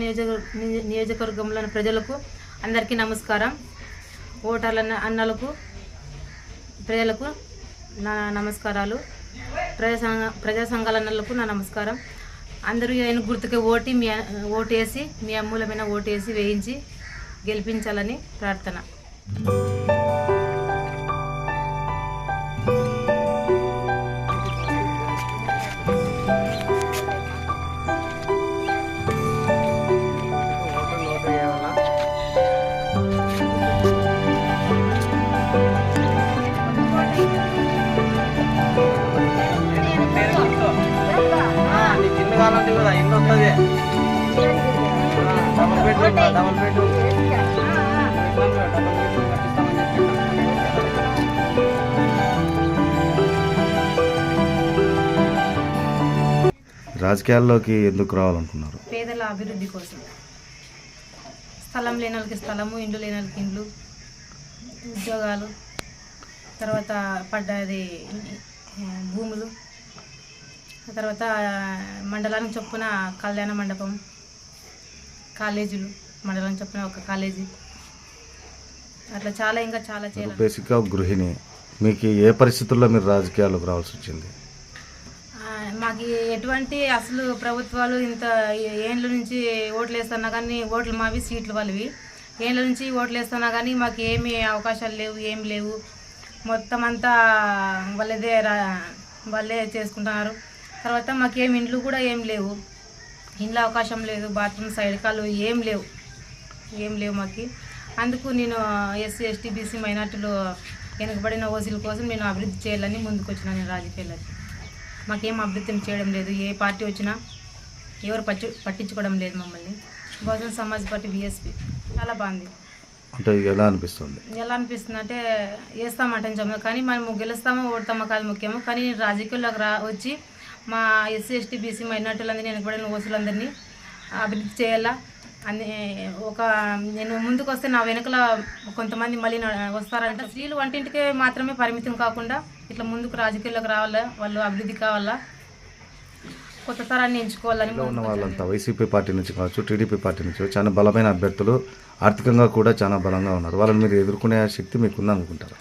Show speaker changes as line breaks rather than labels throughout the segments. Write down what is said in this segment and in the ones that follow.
నియోజక నియోజకవర్గంలోని ప్రజలకు అందరికీ నమస్కారం. ఓటర్ల అన్నలకు ప్రజలకు నా నమస్కారాలు. ప్రజా సంఘ ప్రజా సంఘాల అన్నలకు నా నమస్కారం. అందరూ ఆయన గుర్తుకే ఓటి మీ ఓటు వేసి మీ అమూలమైన ఓటు వేసి వేయించి గెలిపించాలని ప్రార్థన.
కావాలంటే కదా ఇల్లు వస్తుంది డబుల్ బెడ్రూమ్ డబుల్ బెడ్రూమ్
రాజకీయాల్లోకి ఎందుకు రావాలనుకున్నారు?
పేదల అభివృద్ధి కోసం. స్థలం లేని వాళ్ళకి స్థలము ఇండ్లు లేని వాళ్ళకి ఇండ్లు ఉద్యోగాలు తర్వాత పడ్డది భూములు. తర్వాత మండలానికి చొప్పున కళ్యాణ మండపం కాలేజీలు మండలం చొప్పున ఒక కాలేజీ. అట్లా చాలా ఇంకా చాలా చేయాలి
బేసిక్గా గృహిణి. మీకు ఏ పరిస్థితుల్లో మీరు రాజకీయాల్లోకి రావాల్సి వచ్చింది?
మాకు ఎటువంటి అసలు ప్రభుత్వాలు ఇంత ఏండ్ల నుంచి ఓట్లు వేస్తున్నా కానీ ఓట్లు మావి సీట్లు వాళ్ళవి. ఏండ్ల నుంచి ఓట్లు వేస్తున్నా కానీ మాకు ఏమి అవకాశాలు లేవు ఏం లేవు. మొత్తం అంతా వాళ్ళదే రా వాళ్ళే చేసుకుంటున్నారు. తర్వాత మాకు ఇండ్లు కూడా ఏం లేవు. ఇండ్ల అవకాశం లేదు బాత్రూమ్ సైడ్ కాలు ఏం లేవు. ఏం లేవు మాకు. అందుకు నేను ఎస్సీ ఎస్టీ బీసీ మైనార్టీలు వెనుకబడిన ఓసీల కోసం నేను అభివృద్ధి చేయాలని ముందుకు వచ్చిన నేను రాజకీయాలకి మాకేం అభివృద్ధి చేయడం లేదు. ఏ పార్టీ వచ్చినా ఎవరు పట్టి పట్టించుకోవడం లేదు మమ్మల్ని. Bahujan Samaj party B S P. చాలా బాగుంది.
అంటే ఎలా అనిపిస్తుంది?
ఎలా అనిపిస్తుంది అంటే వేస్తామంటే కానీ మనం గెలుస్తామో ఓడతామో కాదు ముఖ్యము కానీ నేను రాజకీయాల్లోకి రా వచ్చి మా ఎస్సీ ఎస్టీ బీసీ మైనార్టీలందరినీ వెనకబడిన ఓసులందరినీ అభివృద్ధి చేయాలా? అని ఒక నేను ముందుకు వస్తే నా వెనకల కొంతమంది మళ్ళీ వస్తారంట. స్త్రీలు వంటింటికే మాత్రమే పరిమితం కాకుండా ఇట్లా ముందుకు రాజకీయాల్లోకి రావాలా? వాళ్ళు అభివృద్ధి కావాలా? కొత్త తరాన్ని ఎంచుకోవాలని
ఉన్న వాళ్ళంతా వైసీపీ పార్టీ నుంచి కావచ్చు టీడీపీ పార్టీ నుంచి చాలా బలమైన అభ్యర్థులు ఆర్థికంగా కూడా చాలా బలంగా ఉన్నారు. వాళ్ళని మీరు ఎదుర్కొనే శక్తి మీకు ఉందనుకుంటారు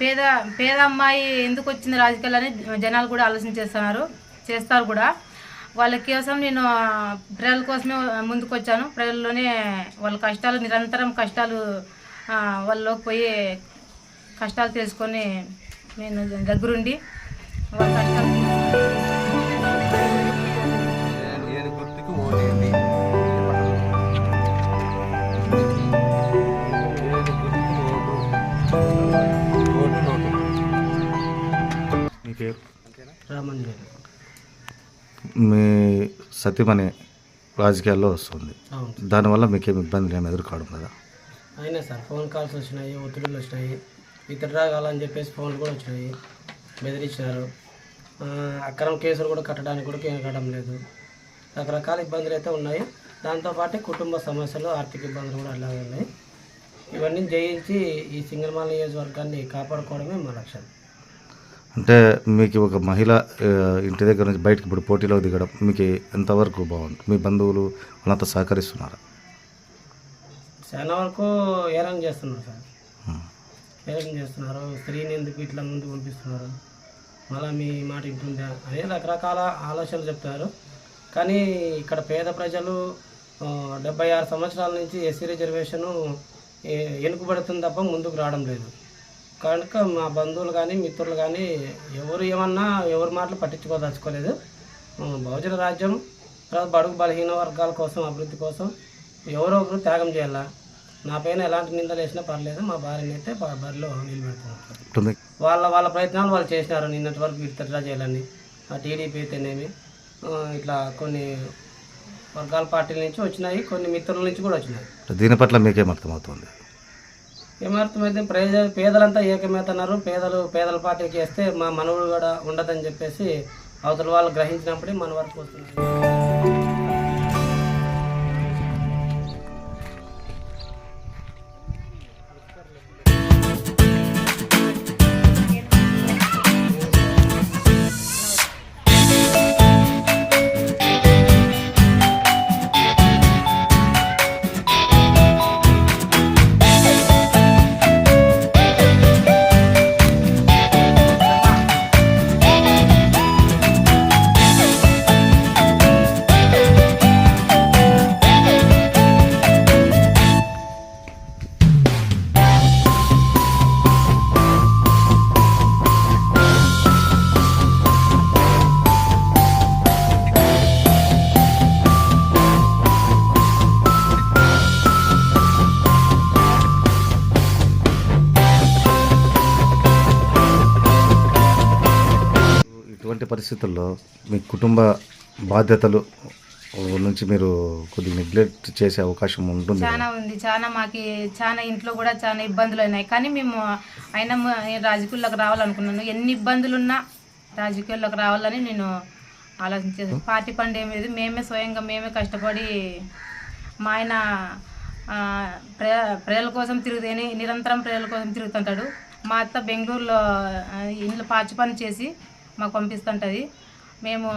పేద పేద అమ్మాయి ఎందుకు వచ్చింది రాజకీయాలని జనాలు కూడా ఆలోచన చేస్తున్నారు. చేస్తారు కూడా. వాళ్ళ కోసం నేను ప్రజల కోసమే ముందుకు వచ్చాను ప్రజల్లోనే వాళ్ళ కష్టాలు నిరంతరం కష్టాలు వాళ్ళలోకి పోయి కష్టాలు తెలుసుకొని నేను దగ్గరుండి వాళ్ళ కష్టాలు
ఓటేయండి ఏది గుర్తుకి ఓటు ఓటు నోటు
మీ సతీమణి రాజకీయాల్లో వస్తుంది. దానివల్ల మీకేం ఇబ్బందులు ఏమి ఎదుర్కోవడం కదా
అయినా సార్ ఫోన్ కాల్స్ వచ్చినాయి ఒత్తిడిలు వచ్చినాయి ఇతర రాగాలని చెప్పేసి ఫోన్లు కూడా వచ్చినాయి బెదిరించినారు. అక్రమ కేసులు కూడా కట్టడానికి కూడా కట్టడం లేదు. రకరకాల ఇబ్బందులు అయితే ఉన్నాయి. దాంతోపాటు కుటుంబ సమస్యలు ఆర్థిక ఇబ్బందులు కూడా అలాగే ఉన్నాయి. ఇవన్నీ జయించి ఈ సింగల్మాల నియోజకవర్గాన్ని కాపాడుకోవడమే మా లక్ష్యం.
అంటే మీకు ఒక మహిళ ఇంటి దగ్గర నుంచి బయటకు ఇప్పుడు పోటీలో దిగడం మీకు ఎంతవరకు బాగుంది? మీ బంధువులు వాళ్ళంతా సహకరిస్తున్నారా?
చాలా వరకు ఏరం చేస్తున్నారు సార్. ఏరం చేస్తున్నారు. స్త్రీని ఎందుకు ఇట్లా ముందు పంపిస్తున్నారు? మళ్ళీ మీ మాట ఇంటుందా అనే రకరకాల ఆలోచనలు చెప్తున్నారు కానీ ఇక్కడ పేద ప్రజలు డెబ్బై ఆరు సంవత్సరాల నుంచి ఎస్సీ రిజర్వేషను వెనుకబడుతుంది తప్ప ముందుకు రావడం లేదు. కనుక మా బంధువులు కానీ మిత్రులు కానీ ఎవరు ఏమన్నా ఎవరి మాటలు పట్టించుకోదలుచుకోలేదు. బహుజన రాజ్యం తర్వాత బడుగు బలహీన వర్గాల కోసం అభివృద్ధి కోసం ఎవరో ఒకరు త్యాగం చేయాలా? నా పైన ఎలాంటి నిందలు వేసినా పర్లేదు మా భార్యని అయితే బరిలో నిలబెడుతున్నారు వాళ్ళ వాళ్ళ ప్రయత్నాలు వాళ్ళు చేసినారు నిన్నటి వరకు విత్డ్రా చేయాలని. ఆ టీడీపీ అయితేనేమి ఇట్లా కొన్ని వర్గాల పార్టీల నుంచి వచ్చినాయి కొన్ని మిత్రుల నుంచి కూడా వచ్చినాయి.
దీని పట్ల మీకేం అర్థమవుతుంది?
ఏమర్థమైతే ప్రజ పేదలంతా ఏకమవుతున్నారు పేదలు పేదల పార్టీకి వేస్తే మా మనవుడు కూడా ఉండదని చెప్పేసి అవతల వాళ్ళు గ్రహించినప్పుడే మన వరకు వస్తున్నారు
పరిస్థితుల్లో మీ కుటుంబ బాధ్యతలు నుంచి మీరు కొద్దిగా నెగ్లెక్ట్ చేసే అవకాశం ఉంటుంది?
చాలా ఉంది. చాలా మాకి చాలా ఇంట్లో కూడా చాలా ఇబ్బందులు అయినాయి. కానీ మేము నేను రాజకీయాల్లోకి రావాలనుకున్నాను. ఎన్ని ఇబ్బందులు ఉన్నా రాజకీయాల్లోకి రావాలని నేను ఆలోచించేది పార్టీ పండు ఏమి లేదు. మేమే స్వయంగా మేమే కష్టపడి మా ఆయన ప్రజల కోసం తిరుగుతే నిరంతరం ప్రజల కోసం తిరుగుతుంటాడు. మా అత్త బెంగళూరులో ఇంట్లో పాచి పని చేసి మాకు పంపిస్తుంటుంది. మేము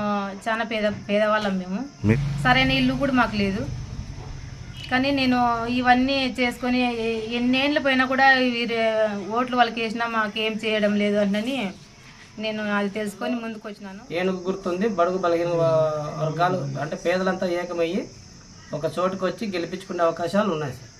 చాలా పేద పేదవాళ్ళం మేము. సరైన ఇల్లు కూడా మాకు లేదు. కానీ నేను ఇవన్నీ చేసుకొని ఎన్నేళ్ళు పోయినా కూడా వీరి ఓట్లు వాళ్ళకి వేసినా మాకేం చేయడం లేదు అని నేను అది తెలుసుకొని ముందుకు వచ్చినాను.
ఏనుగు గుర్తుంది బడుగు బలహీన వర్గాలు అంటే పేదలంతా ఏకమయ్యి ఒక చోటుకు వచ్చి గెలిపించుకునే అవకాశాలు ఉన్నాయి సార్.